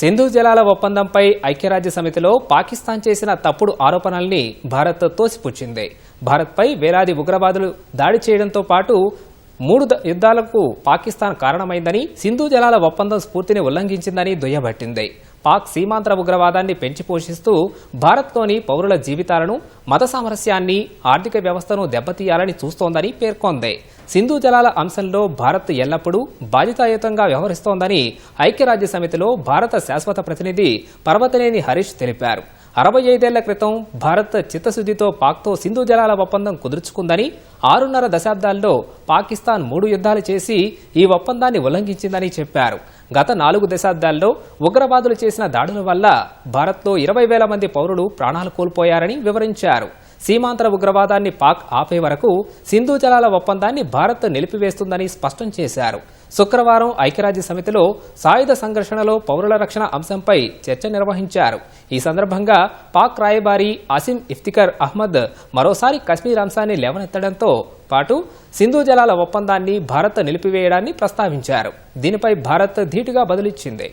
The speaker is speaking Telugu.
సింధు జలాల ఒప్పందంపై ఐక్యరాజ్య సమితిలో పాకిస్తాన్ చేసిన తప్పుడు ఆరోపణల్ని భారత్ తోసిపుచ్చింది. భారత్పై వేలాది ఉగ్రవాదులు దాడి చేయడంతో పాటు మూడు యుద్ధాలకు పాకిస్తాన్ కారణమైందని సింధు జలాల ఒప్పందం స్ఫూర్తిని ఉల్లంఘించిందని దుయ్యబట్టింది. పాక్ సీమాంతర ఉగ్రవాదాన్ని పెంచి పోషిస్తూ భారత్లోని పౌరుల జీవితాలను మత సామరస్యాన్ని ఆర్థిక వ్యవస్థను దెబ్బతీయాలని చూస్తోందని పేర్కొంది. సింధు జలాల అంశంలో భారత్ ఎల్లప్పుడూ బాధ్యతాయుతంగా వ్యవహరిస్తోందని ఐక్యరాజ్య సమితిలో భారత శాశ్వత ప్రతినిధి పర్వతనేని హరీష్ తెలిపారు. అరవై ఐదేళ్ళ క్రితం భారత్ చిత్తశుద్ధితో పాక్తో సింధు జలాల ఒప్పందం కుదుర్చుకుందని ఆరున్నర దశాబ్దాల్లో పాకిస్తాన్ మూడు యుద్ధాలు చేసి ఈ ఒప్పందాన్ని ఉల్లంఘించిందని చెప్పారు. గత నాలుగు దశాబ్దాల్లో ఉగ్రవాదులు చేసిన దాడుల వల్ల భారత్లో ఇరవై వేల మంది పౌరులు ప్రాణాలు కోల్పోయారని వివరించారు. సీమాంతర ఉగ్రవాదాన్ని పాక్ ఆపే వరకు సింధు జలాల ఒప్పందాన్ని భారత్ నిలిపివేస్తుందని స్పష్టం చేశారు. శుక్రవారం ఐక్యరాజ్య సమితిలో సాయుధ సంఘర్షణలో పౌరుల రక్షణ అంశంపై చర్చ నిర్వహించారు. ఈ సందర్భంగా పాక్ రాయబారి అసిం ఇఫ్తికర్ అహ్మద్ మరోసారి కశ్మీర్ అంశాన్ని లేవనెత్తడంతో పాటు సింధు జలాల ఒప్పందాన్ని భారత్ నిలిపివేయడాన్ని ప్రస్తావించారు. దీనిపై భారత్ ధీటుగా బదులిచ్చింది.